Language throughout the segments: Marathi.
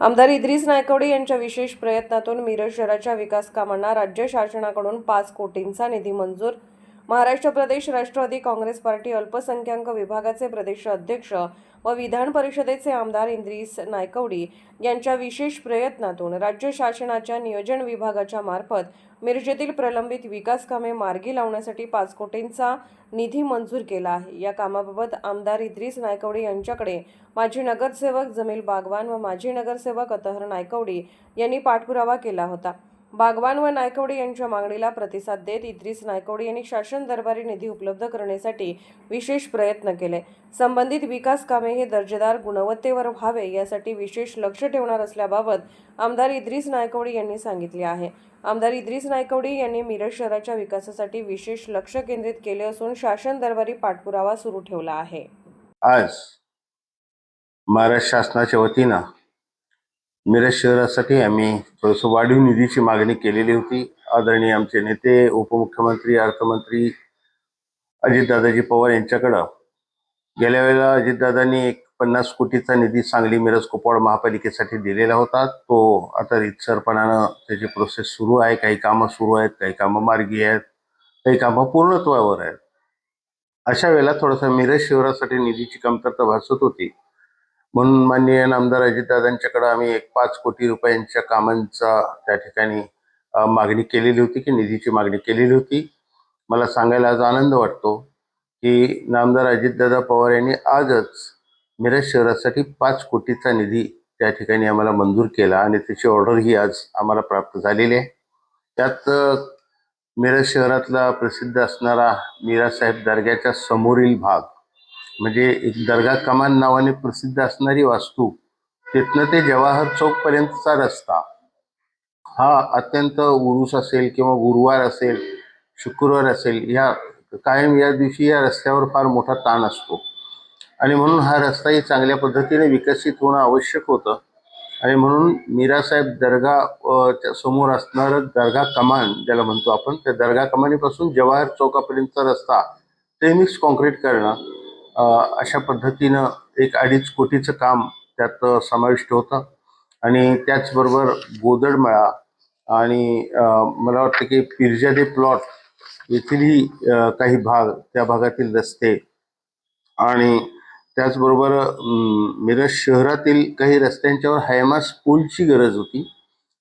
आमदार इद्रिस नायकवडे यांच्या विशेष प्रयत्नातून मिरज शहराच्या विकास कामांना राज्य शासनाकडून पाच कोटींचा निधी मंजूर महाराष्ट्र प्रदेश राष्ट्रवादी काँग्रेस पार्टी अल्पसंख्याक विभागाचे प्रदेश अध्यक्ष व विधान परिषदेचे आमदार इंद्रिस नायकवडी यांच्या विशेष प्रयत्नातून राज्य शासनाच्या नियोजन विभागाच्या मार्फत मिरजेतील प्रलंबित विकास कामे मार्गी लावण्यासाठी पाच कोटींचा निधी मंजूर केला आहे. या कामाबाबत आमदार इद्रिस नायकवडी यांच्याकडे माजी नगरसेवक जमील बागवान व माजी नगरसेवक अतहर नायकवडी यांनी पाठपुरावा केला होता. बागवान व नायकवडे यांच्या मागणीला प्रतिसाद देत इद्रिस नायकवडे यांनी शासन दरबारी निधी उपलब्ध करण्यासाठी विशेष प्रयत्न केले. संबंधित विकास कामे हे दर्जेदार गुणवत्तेवर व्हावे यासाठी विशेष लक्ष ठेवणार असल्याबाबत आमदार इद्रिस नायकवडी यांनी सांगितले आहे. आमदार इद्रिस नायकवडी यांनी मिरज शहराच्या विकासासाठी विशेष लक्ष केंद्रित केले असून शासन दरबारी पाठपुरावा सुरू ठेवला आहे. आज महाराष्ट्र शासनाच्या वतीनं मिरज शहरासाठी आम्ही थोडंसं वाढीव निधीची मागणी केलेली होती. आदरणीय आमचे नेते उपमुख्यमंत्री अर्थमंत्री अजितदादाजी पवार यांच्याकडं गेल्या वेळेला अजितदादांनी एक पन्नास कोटीचा निधी सांगली मिरज कुपवाड महापालिकेसाठी दिलेला होता. तो आता रितसरपणानं त्याची प्रोसेस सुरू आहे. काही कामं सुरू आहेत काही कामं मार्गी आहेत काही कामं पूर्णत्वावर आहेत. अशा वेळेला थोडासा मिरज शहरासाठी निधीची कमतरता भासत होती. म्हणून माननीय आमदार अजितदादांच्याकडे आम्ही एक पाच कोटी रुपयांच्या कामांचा त्या ठिकाणी मागणी केलेली होती की निधीची मागणी केलेली होती. मला सांगायला आज आनंद वाटतो की नामदार अजितदादा पवार यांनी आजच मिरज शहरासाठी पाच कोटीचा निधी त्या ठिकाणी आम्हाला मंजूर केला आणि त्याची ऑर्डर ही आज आम्हाला प्राप्त झालेली आहे. त्यात मिरज शहरातला प्रसिद्ध असणारा मीरासाहेब दर्ग्याच्या समोरील भाग म्हणजे एक दर्गा कमान नावाने प्रसिद्ध असणारी वास्तू तिथनं ते जवाहर चौकपर्यंतचा रस्ता. हा अत्यंत उरुस असेल किंवा गुरुवार असेल शुक्रवार असेल या कायम या दिवशी या रस्त्यावर फार मोठा ताण असतो. आणि म्हणून हा रस्ताही चांगल्या पद्धतीने विकसित होणं आवश्यक होतं. आणि म्हणून मीरासाहेब दर्गा समोर असणारं दर्गा कमान ज्याला म्हणतो आपण त्या दर्गा कमानीपासून जवाहर चौकापर्यंतचा रस्ता ते मिक्स कॉन्क्रीट करणं अशा पद्धतीनं एक अडीच कोटीचं काम त्यात समाविष्ट होतं. आणि त्याचबरोबर गोदडमळा आणि मला वाटतं की पिरजादे प्लॉट येथीलही काही भाग त्या भागातील रस्ते आणि त्याचबरोबर मिरज शहरातील काही रस्त्यांच्यावर हायमास पूलची गरज होती.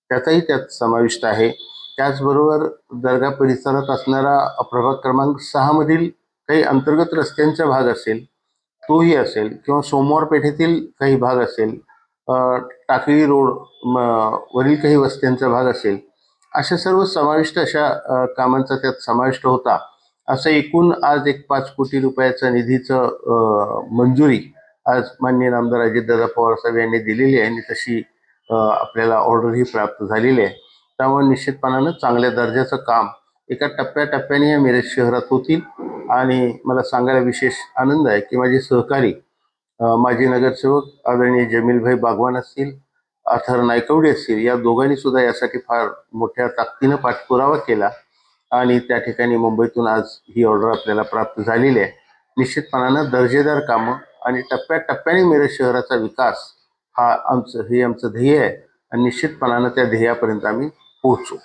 त्याचाही त्यात समाविष्ट आहे. त्याचबरोबर दर्गा परिसरात असणारा प्रभाग क्रमांक सहामधील काही अंतर्गत रस्त्यांचा भाग असेल तोही असेल किंवा सोमवार पेठेतील काही भाग असेल टाकळी रोड म- वरील काही वस्त्यांचा भाग असेल अशा सर्व समाविष्ट अशा कामांचा त्यात समाविष्ट होता. असं एकूण आज एक पाच कोटी रुपयाचा निधीचं मंजुरी आज माननीय आमदार अजितदादा पवार साहेब यांनी दिलेली आहे आणि तशी आपल्याला ऑर्डरही प्राप्त झालेली आहे. त्यामुळे निश्चितपणानं चांगल्या दर्जाचं काम एका टप्प्याटप्प्याने या मिरज शहरात होतील. आणि मला सांगायला विशेष आनंद आहे की माझे सहकारी माजी नगरसेवक आदरणीय जमीलभाई बागवान असतील अथर नायकवडी असतील या दोघांनी सुद्धा यासाठी फार मोठ्या ताकदीनं पाठपुरावा केला आणि त्या ठिकाणी मुंबईतून आज ही ऑर्डर आपल्याला प्राप्त झालेली आहे. निश्चितपणानं दर्जेदार कामं आणि टप्प्याटप्प्याने मिरज शहराचा विकास हा आमचं हे आमचं ध्येय आहे आणि निश्चितपणानं त्या ध्येयापर्यंत आम्ही पोहोचू.